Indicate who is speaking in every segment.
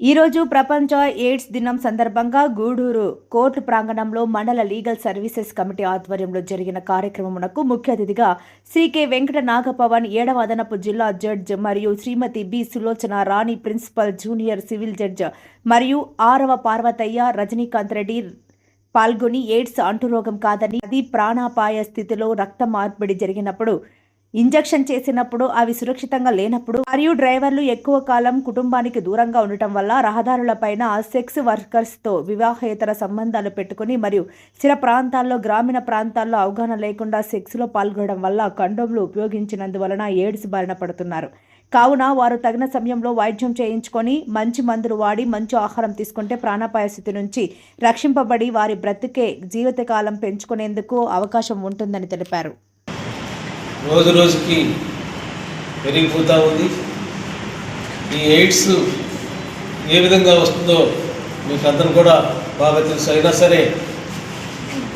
Speaker 1: ఈరోజు ప్రపంచ ఎయిడ్స్ దినం సందర్భంగా గూడూరు కోర్టు ప్రాంగణంలో మండల లీగల్ సర్వీసెస్ కమిటీ ఆధ్వర్యంలో జరిగిన కార్యక్రమమునకు ముఖ్య అతిథిగా సికే వెంకట నాగపవన్ ఏడవ అదనపు జిల్లా జడ్జ్ మరియు Shrimati B Sulochana Rani principal junior civil judge మరియు ఆరవ పార్వతయ్య రజనీకాంత్ రెడ్డి పాల్గొని ఎయిడ్స్ అంటురోగం కాదని అది ప్రాణాపాయ స్థితిలో రక్త మార్పిడి జరిగినప్పుడు ఇంజెక్షన్ చేసినప్పుడు అవి సురక్షితంగా లేనప్పుడు మరియు డ్రైవర్లు ఎక్కువ కాలం కుటుంబానికి దూరంగా ఉండటం వల్ల రహదారులపైన సెక్స్ వర్కర్స్తో వివాహేతర సంబంధాలు పెట్టుకుని మరియు చిర ప్రాంతాల్లో గ్రామీణ ప్రాంతాల్లో అవగాహన లేకుండా సెక్స్లో పాల్గొనడం వల్ల కండోమ్లు ఉపయోగించినందువలన ఎయిడ్స్ బారిన పడుతున్నారు. కావున వారు తగిన సమయంలో వైద్యం చేయించుకొని మంచి మందులు వాడి మంచి ఆహారం తీసుకుంటే ప్రాణాపాయ స్థితి నుంచి రక్షింపబడి వారి బ్రతికే జీవితకాలం పెంచుకునేందుకు అవకాశం ఉంటుందని తెలిపారు.
Speaker 2: రోజు రోజుకి పెరిగిపోతూ ఉంది. ఈ ఎయిడ్స్ ఏ విధంగా వస్తుందో మీకు అందరూ కూడా బాగా తెలుసు. అయినా సరే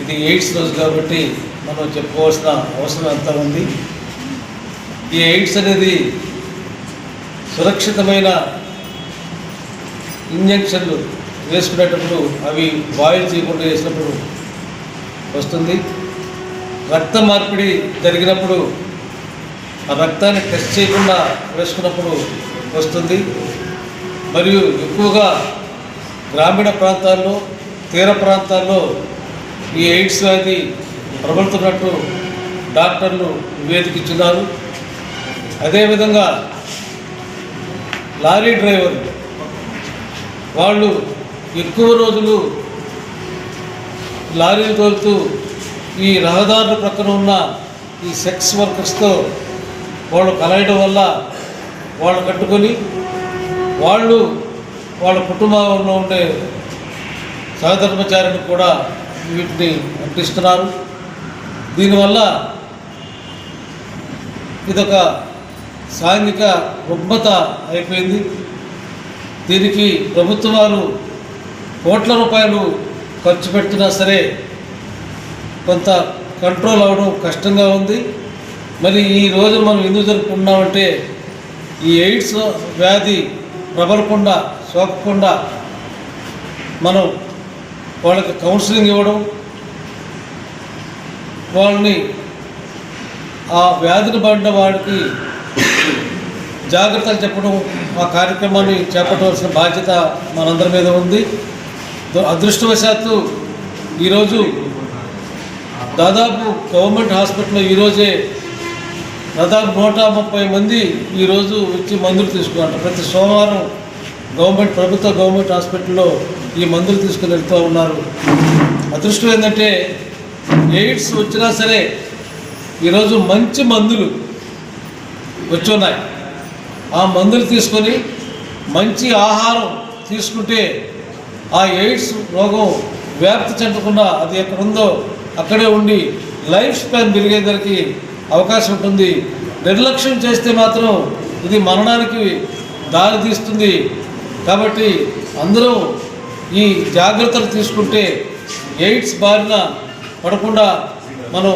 Speaker 2: ఇది ఎయిడ్స్ రోజు కాబట్టి మనం చెప్పుకోవాల్సిన అవసరం ఎంత ఉంది? ఈ ఎయిడ్స్ అనేది సురక్షితమైన ఇంజక్షన్లు వేసుకునేటప్పుడు అవి బాయిల్ చేయకుండా వేసినప్పుడు వస్తుంది. రక్త మార్పిడి జరిగినప్పుడు ఆ రక్తాన్ని టెస్ట్ చేయకుండా వేసుకున్నప్పుడు వస్తుంది. మరియు ఎక్కువగా గ్రామీణ ప్రాంతాల్లో తీర ప్రాంతాల్లో ఈ ఎయిడ్స్ వ్యాధి ప్రబలుతున్నట్టు డాక్టర్లు నివేదికించున్నారు అదేవిధంగా లారీ డ్రైవర్ వాళ్ళు ఎక్కువ రోజులు లారీలు తోలుతూ ఈ రహదారుల ప్రక్కన ఉన్న ఈ సెక్స్ వర్కర్స్తో వాళ్ళు కలయడం వల్ల వాళ్ళు కట్టుకొని వాళ్ళు వాళ్ళ కుటుంబంలో ఉండే సహధర్మచారిని కూడా వీటిని అంటిస్తున్నారు. దీనివల్ల ఇదొక సాంఘిక రుగ్మత అయిపోయింది. దీనికి ప్రభుత్వాలు కోట్ల రూపాయలు ఖర్చు పెడుతున్నా సరే కొంత కంట్రోల్ అవ్వడం కష్టంగా ఉంది. మరి ఈ రోజు మనం ఎందుకు జరుపుకుంటున్నామంటే ఈ ఎయిడ్స్ వ్యాధి ప్రబలకుండా సోకకుండా మనం వాళ్ళకి కౌన్సిలింగ్ ఇవ్వడం వాళ్ళని ఆ వ్యాధిని పడిన వాడికి జాగ్రత్తలు చెప్పడం ఆ కార్యక్రమాన్ని చేపట్టవలసిన బాధ్యత మనందరి మీద ఉంది. అదృష్టవశాత్తు ఈరోజు దాదాపు గవర్నమెంట్ హాస్పిటల్లో ఈరోజే దాదాపు నూట ముప్పై మంది ఈరోజు వచ్చి మందులు తీసుకున్నారు. ప్రతి సోమవారం గవర్నమెంట్ ప్రభుత్వ గవర్నమెంట్ హాస్పిటల్లో ఈ మందులు తీసుకుని వెళ్తూ ఉన్నారు. అదృష్టం ఏంటంటే ఎయిడ్స్ వచ్చినా సరే ఈరోజు మంచి మందులు వచ్చి ఉన్నాయి ఆ మందులు తీసుకొని మంచి ఆహారం తీసుకుంటే ఆ ఎయిడ్స్ రోగం వ్యాప్తి చెందకుండా అది ఎక్కడ ఉందో అక్కడే ఉండి లైఫ్ స్పాన్ పెరిగేదానికి అవకాశం ఉంటుంది. నిర్లక్ష్యం చేస్తే మాత్రం ఇది మరణానికి దారి తీస్తుంది. కాబట్టి అందరూ ఈ జాగ్రత్తలు తీసుకుంటే ఎయిడ్స్ బారిన పడకుండా మనం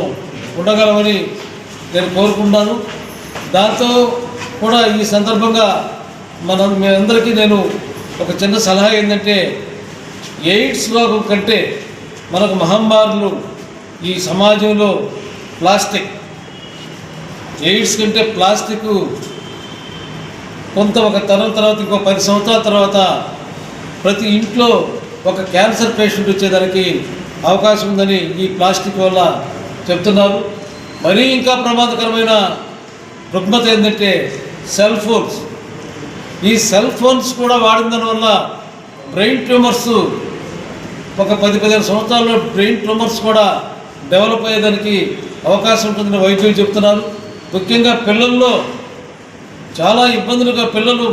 Speaker 2: ఉండగలమని నేను కోరుకుంటాను. దాంతో కూడా ఈ సందర్భంగా మనం మీ అందరికీ నేను ఒక చిన్న సలహా ఏంటంటే ఎయిడ్స్ రోగం కంటే మనకు మహమ్మారులు ఈ సమాజంలో ప్లాస్టిక్. ఎయిడ్స్ కంటే ప్లాస్టిక్ కొంత ఒక తరం తర్వాత ఇంకో పది సంవత్సరాల తర్వాత ప్రతి ఇంట్లో ఒక క్యాన్సర్ పేషెంట్ వచ్చేదానికి అవకాశం ఉందని ఈ ప్లాస్టిక్ వల్ల చెప్తున్నారు. మరీ ఇంకా ప్రమాదకరమైన రుగ్మత ఏంటంటే సెల్ ఫోన్స్. ఈ సెల్ ఫోన్స్ కూడా వాడిన దానివల్ల బ్రెయిన్ ట్యూమర్స్ ఒక పది పదిహేను సంవత్సరాల్లో బ్రెయిన్ ట్యూమర్స్ కూడా డెవలప్ అయ్యేదానికి అవకాశం ఉంటుందని వైద్యులు చెప్తున్నారు. ముఖ్యంగా పిల్లల్లో చాలా ఇబ్బందులుగా పిల్లలు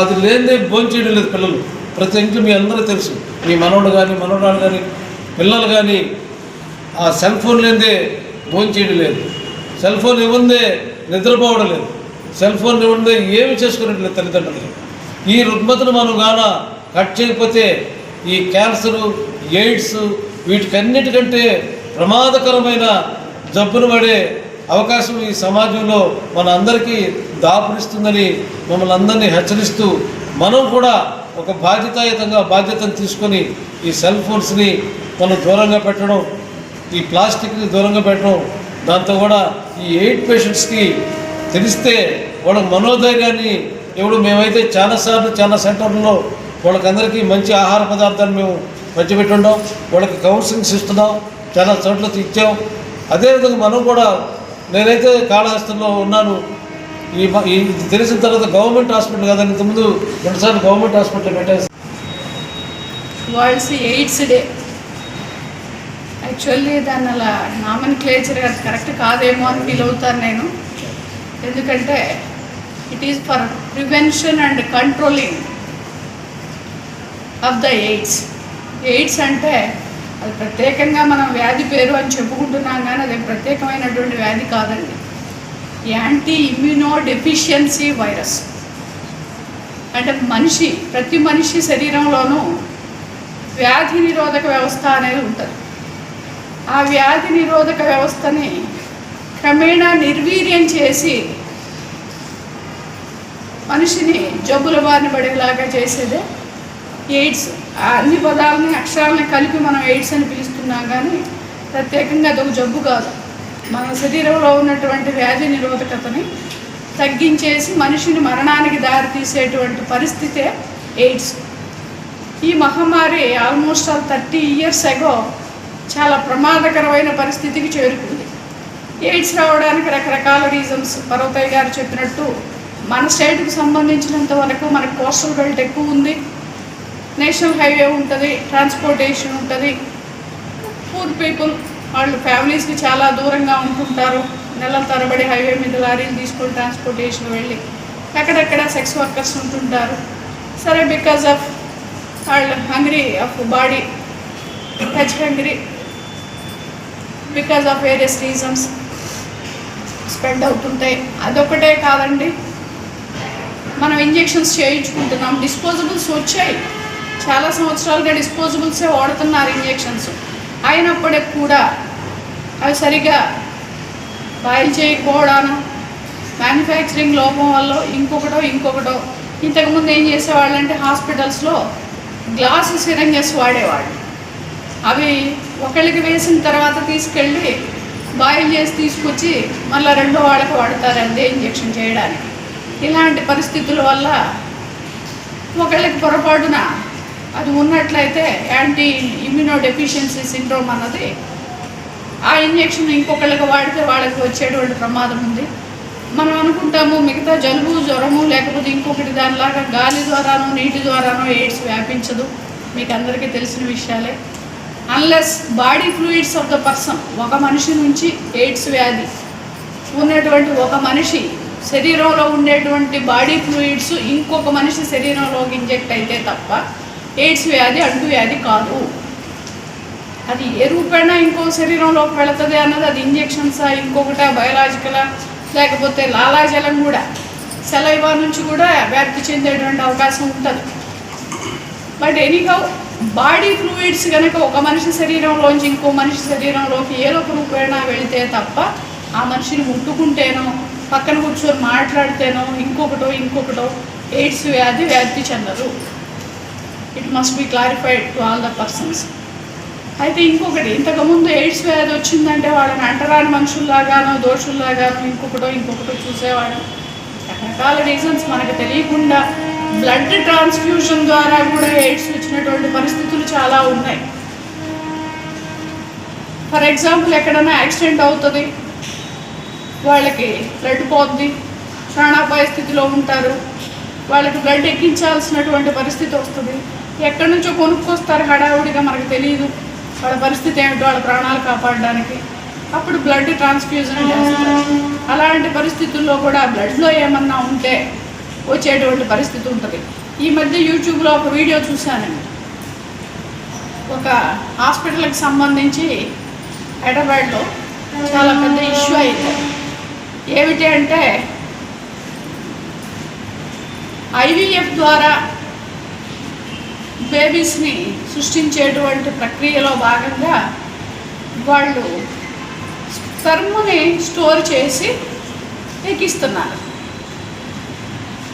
Speaker 2: అది లేనిదే భోంచేయడం లేదు పిల్లలు. ప్రతి ఇంట్లో మీ అందరూ తెలుసు. మీ మనవడు కానీ మనవరాలు కానీ పిల్లలు కానీ ఆ సెల్ ఫోన్ లేనిదే భోంచేయడం లేదు. సెల్ ఫోన్ ఇవ్వందే నిద్రపోవడం లేదు. సెల్ ఫోన్ ఇవ్వందే ఏమి చేసుకోవడం లేదు తల్లిదండ్రులు ఈ రుగ్మతను మనం గాన కట్ చేయకపోతే ఈ క్యాన్సరు ఎయిడ్స్ వీటికన్నిటికంటే ప్రమాదకరమైన జబ్బును పడే అవకాశం ఈ సమాజంలో మన అందరికీ దాపురిస్తుందని మమ్మల్ని అందరినీ హెచ్చరిస్తూ మనం కూడా ఒక బాధ్యతాయుతంగా బాధ్యతను తీసుకొని ఈ సెల్ ఫోన్స్ని మనం దూరంగా పెట్టడం ఈ ప్లాస్టిక్ని దూరంగా పెట్టడం దాంతో కూడా ఈ ఎయిడ్ పేషెంట్స్కి తెలిస్తే వాళ్ళ మనోధైర్యాన్ని ఇప్పుడు మేమైతే చాలాసార్లు చాలా సెంటర్లలో వాళ్ళకందరికీ మంచి ఆహార పదార్థాలు మేము పంచిపెట్టుండాం వాళ్ళకి కౌన్సిలింగ్స్ ఇస్తున్నాం. చాలా చోట్ల ఇచ్చాం. అదేవిధంగా మనం కూడా నేనైతే కాళహస్తంలో ఉన్నాను. ఈ ఈ ఇది తెలిసిన తర్వాత గవర్నమెంట్ హాస్పిటల్ కదా ఇంతకుముందు రెండుసార్లు గవర్నమెంట్ హాస్పిటల్ పెట్టేసి.
Speaker 3: వరల్డ్స్ ఎయిడ్స్ డే యాక్చువల్లీ దాన్ని అలా నామన్ క్లేచర్ కరెక్ట్ కాదేమో అని ఫీల్ అవుతాను నేను. ఎందుకంటే it is for prevention and controlling of the AIDS AIDS అంటే అది ప్రత్యేకంగా మనం వ్యాధి పేరు అని చెప్పుకుంటున్నాం కానీ అది ప్రత్యేకమైనటువంటి వ్యాధి కాదండి. Anti immuno deficiency virus. అంటే మనిషి ప్రతి మనిషి శరీరంలోనూ వ్యాధి నిరోధక వ్యవస్థ అనేది ఉంటుంది. ఆ వ్యాధి నిరోధక వ్యవస్థని క్రమేణా నిర్వీర్యం చేసి మనిషిని జబ్బుల బారిన పడేలాగా చేసేదే ఎయిడ్స్. అన్ని పదాలని అక్షరాలని కలిపి మనం ఎయిడ్స్ అని పిలుస్తున్నాం కానీ ప్రత్యేకంగా అదొక జబ్బు కాదు. మన శరీరంలో ఉన్నటువంటి వ్యాధి నిరోధకతని తగ్గించేసి మనిషిని మరణానికి దారితీసేటువంటి పరిస్థితే ఎయిడ్స్. ఈ మహమ్మారి almost all thirty years ago చాలా ప్రమాదకరమైన పరిస్థితికి చేరుకుంది. ఎయిడ్స్ రావడానికి రకరకాల రీజన్స్ పర్వతయ్య గారు చెప్పినట్టు మన స్టేట్కి సంబంధించినంత వరకు మనకు కోస్టల్ బెల్ట్ ఎక్కువ ఉంది. నేషనల్ హైవే ఉంటుంది ట్రాన్స్పోర్టేషన్ ఉంటుంది. పూర్ పీపుల్ వాళ్ళు ఫ్యామిలీస్కి చాలా దూరంగా ఉంటుంటారు. నెలల తరబడి హైవే మీద లారీలు తీసుకొని ట్రాన్స్పోర్టేషన్ వెళ్ళి అక్కడక్కడ సెక్స్ వర్కర్స్ ఉంటుంటారు. సరే బికాజ్ ఆఫ్ వాళ్ళు hungry of body touch hungry because of various reasons spend అవుతుంటాయి. అదొకటే కాదండి. మనం ఇంజెక్షన్స్ చేయించుకుంటున్నాం. డిస్పోజబుల్స్ వచ్చాయి. చాలా సంవత్సరాలుగా డిస్పోజబుల్సే వాడుతున్నారు ఇంజెక్షన్స్ అయినప్పటికి కూడా అవి సరిగా బాయిల్ చేయకపోవడాను మ్యానుఫ్యాక్చరింగ్ లోపం వల్ల ఇంకొకటో ఇంకొకటో. ఇంతకుముందు ఏం చేసేవాళ్ళు అంటే హాస్పిటల్స్లో గ్లాసు సిరంజెస్ వాడేవాళ్ళు. అవి ఒకళ్ళకి వేసిన తర్వాత తీసుకెళ్ళి బాయిల్ చేసి తీసుకొచ్చి మళ్ళీ రెండో వాళ్ళకి వాడతారండి ఇంజెక్షన్ చేయడానికి. ఇలాంటి పరిస్థితుల వల్ల ఒకళ్ళకి పొరపాటున అది ఉన్నట్లయితే యాంటీ ఇమ్యూనో డెఫిషియన్సీ సిండ్రోమ్ అన్నది ఆ ఇంజెక్షన్ ఇంకొకళ్ళకి వాడితే వాళ్ళకి వచ్చేటువంటి ప్రమాదం ఉంది. మనం అనుకుంటాము మిగతా జలుబు జ్వరము లేకపోతే ఇంకొకటి దానిలాగా గాలి ద్వారానో నీటి ద్వారానో ఎయిడ్స్ వ్యాపించదు. మీకు అందరికీ తెలిసిన విషయాలే. Unless body fluids of the person ఒక మనిషి నుంచి ఎయిడ్స్ వ్యాధి ఉన్నటువంటి ఒక మనిషి శరీరంలో ఉండేటువంటి బాడీ ఫ్లూయిడ్స్ ఇంకొక మనిషి శరీరంలోకి ఇంజెక్ట్ అయితే తప్ప ఎయిడ్స్ వ్యాధి అంటు వ్యాధి కాదు. అది ఏ రూపైనా ఇంకో శరీరంలోకి వెళుతుంది అన్నది అది ఇంజెక్షన్సా ఇంకొకట బయలాజికలా లేకపోతే లాలాజలం కూడా. సెలైవా నుంచి కూడా వ్యాప్తి చెందేటువంటి అవకాశం ఉంటుంది. బట్ ఎనీహౌ బాడీ ఫ్లూయిడ్స్ కనుక ఒక మనిషి శరీరంలోంచి ఇంకో మనిషి శరీరంలోకి ఏదో ఒక రూపేణా వెళితే తప్ప ఆ మనిషిని ముట్టుకుంటేనో పక్కన కూర్చొని మాట్లాడితేనో ఇంకొకటో ఇంకొకటో ఎయిడ్స్ వ్యాధి వ్యాప్తి చెందదు. It must be clarified to all the persons అయితే ఇంకొకటి ఇంతకుముందు ఎయిడ్స్ వ్యాధి వచ్చిందంటే వాళ్ళని అంటరాని మనుషుల్లాగానో దోషుల్లాగానో ఇంకొకటో ఇంకొకటో చూసేవాడు రకరకాల రీజన్స్ మనకు తెలియకుండా బ్లడ్ ట్రాన్స్ఫ్యూషన్ ద్వారా కూడా ఎయిడ్స్ వచ్చినటువంటి పరిస్థితులు చాలా ఉన్నాయి. ఫర్ ఎగ్జాంపుల్ ఎక్కడైనా యాక్సిడెంట్ అవుతుంది వాళ్ళకి బ్లడ్ పోద్ది ప్రాణాపాయ స్థితిలో ఉంటారు వాళ్ళకి బ్లడ్ ఎక్కించాల్సినటువంటి పరిస్థితి వస్తుంది. ఎక్కడి నుంచో కొనుక్కొస్తారు హడావుడిగా మనకు తెలియదు వాళ్ళ పరిస్థితి ఏమిటో వాళ్ళ ప్రాణాలు కాపాడడానికి. అప్పుడు బ్లడ్ ట్రాన్స్ఫ్యూజన్ చేస్తారు అలాంటి పరిస్థితుల్లో కూడా బ్లడ్లో ఏమన్నా ఉంటే వచ్చేటువంటి పరిస్థితి ఉంటుంది. ఈ మధ్య యూట్యూబ్లో ఒక వీడియో చూశానండి. ఒక హాస్పిటల్కి సంబంధించి హైదరాబాద్లో చాలా పెద్ద ఇష్యూ అయింది. ఏమిటి అంటే ఐవీఎఫ్ ద్వారా బేబీస్ని సృష్టించేటువంటి ప్రక్రియలో భాగంగా వాళ్ళు స్పెర్మ్ని స్టోర్ చేసి ఎక్కిస్తున్నారు.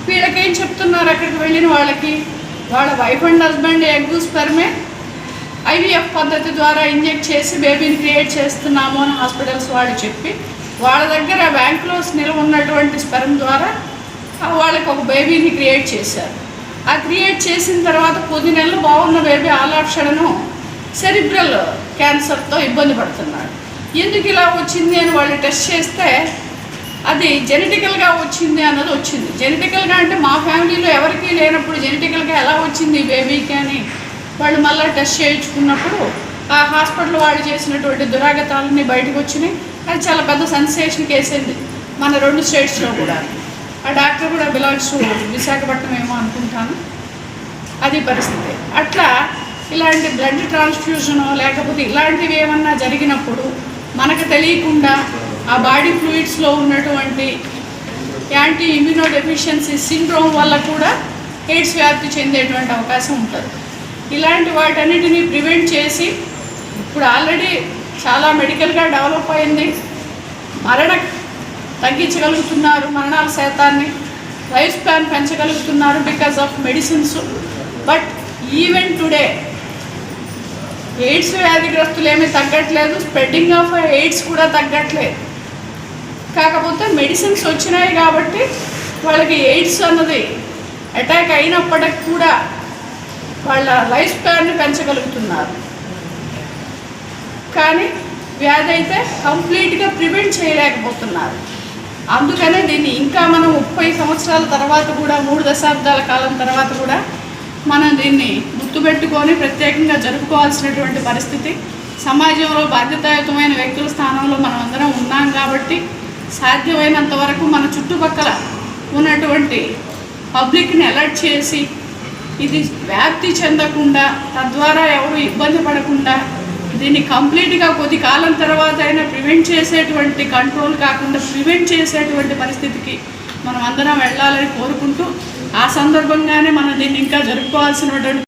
Speaker 3: వీళ్ళకేం చెప్తున్నారు అక్కడికి వెళ్ళిన వాళ్ళకి? వాళ్ళ వైఫ్ అండ్ హస్బెండ్ ఎగ్ స్పెర్మే? ఐవీఎఫ్ పద్ధతి ద్వారా ఇంజెక్ట్ చేసి బేబీని క్రియేట్ చేస్తున్నాము అని హాస్పిటల్స్ వాళ్ళు చెప్పి వాళ్ళ దగ్గర బ్యాంకులో నిల్వ ఉన్నటువంటి స్పెర్మ్ ద్వారా వాళ్ళకి ఒక బేబీని క్రియేట్ చేశారు. ఆ క్రియేట్ చేసిన తర్వాత కొన్ని నెలలు బాగున్న బేబీ ఆలాక్షణను సెరిబ్రల్ క్యాన్సర్తో ఇబ్బంది పడుతున్నాడు. ఎందుకు ఇలా వచ్చింది అని వాళ్ళు టెస్ట్ చేస్తే అది జెనెటికల్గా వచ్చింది అన్నది వచ్చింది. జెనెటికల్గా అంటే మా ఫ్యామిలీలో ఎవరికీ లేనప్పుడు జెనెటికల్గా ఎలా వచ్చింది బేబీకి అని వాళ్ళు మళ్ళీ టెస్ట్ చేయించుకున్నప్పుడు ఆ హాస్పిటల్ వాళ్ళు చేసినటువంటి దురాగతాలన్నీ బయటకు వచ్చినాయి. అది చాలా పెద్ద సెన్సేషన్ కేసింది మన రెండు స్టేట్స్లో కూడా. ఆ డాక్టర్ కూడా బిలాంగ్స్ టు విశాఖపట్నం ఏమో అనుకుంటాను. అది పరిస్థితి. అట్లా ఇలాంటి బ్లడ్ ట్రాన్స్ఫ్యూజన్ లేకపోతే ఇలాంటివి ఏమన్నా జరిగినప్పుడు మనకు తెలియకుండా ఆ బాడీ ఫ్లూయిడ్స్లో ఉన్నటువంటి యాంటీ ఇమ్యూనో డెఫిషియన్సీ సిండ్రోమ్ వల్ల కూడా ఎయిడ్స్ వ్యాప్తి చెందేటువంటి అవకాశం ఉంటుంది. ఇలాంటి వాటన్నిటిని ప్రివెంట్ చేసి ఇప్పుడు ఆల్రెడీ చాలా మెడికల్గా డెవలప్ అయింది. మరణ తగ్గించగలుగుతున్నారు మరణాల శాతాన్ని. Life span పెంచగలుగుతున్నారు because of medicines. But even today AIDS వ్యాధిగ్రస్తులు ఏమీ తగ్గట్లేదు. స్ప్రెడ్డింగ్ ఆఫ్ ఎయిడ్స్ కూడా తగ్గట్లేదు. కాకపోతే మెడిసిన్స్ వచ్చినాయి కాబట్టి వాళ్ళకి ఎయిడ్స్ అన్నది అటాక్ అయినప్పటికి కూడా వాళ్ళ లైఫ్ స్పాన్ని పెంచగలుగుతున్నారు. కానీ వ్యాధి అయితే కంప్లీట్గా ప్రివెంట్ చేయలేకపోతున్నారు. అందుకనే దీన్ని ఇంకా మనం ముప్పై సంవత్సరాల తర్వాత కూడా మూడు దశాబ్దాల కాలం తర్వాత కూడా మనం దీన్ని గుర్తుపెట్టుకొని ప్రత్యేకంగా జరుపుకోవాల్సినటువంటి పరిస్థితి. సమాజంలో బాధ్యతాయుతమైన వ్యక్తుల స్థానంలో మనం అందరం ఉన్నాం కాబట్టి సాధ్యమైనంత వరకు మన చుట్టుపక్కల ఉన్నటువంటి పబ్లిక్ని అలర్ట్ చేసి ఇది వ్యాప్తి చెందకుండా తద్వారా ఎవరు ఇబ్బంది పడకుండా దీన్ని కంప్లీట్గా కొద్ది కాలం తర్వాత అయినా ప్రివెంట్ చేసేటువంటి కంట్రోల్ కాకుండా ప్రివెంట్ చేసేటువంటి పరిస్థితికి మనం అందరం వెళ్ళాలని కోరుకుంటూ ఆ సందర్భంగానే మనం దీన్ని ఇంకా జరుపుకోవాల్సినటువంటి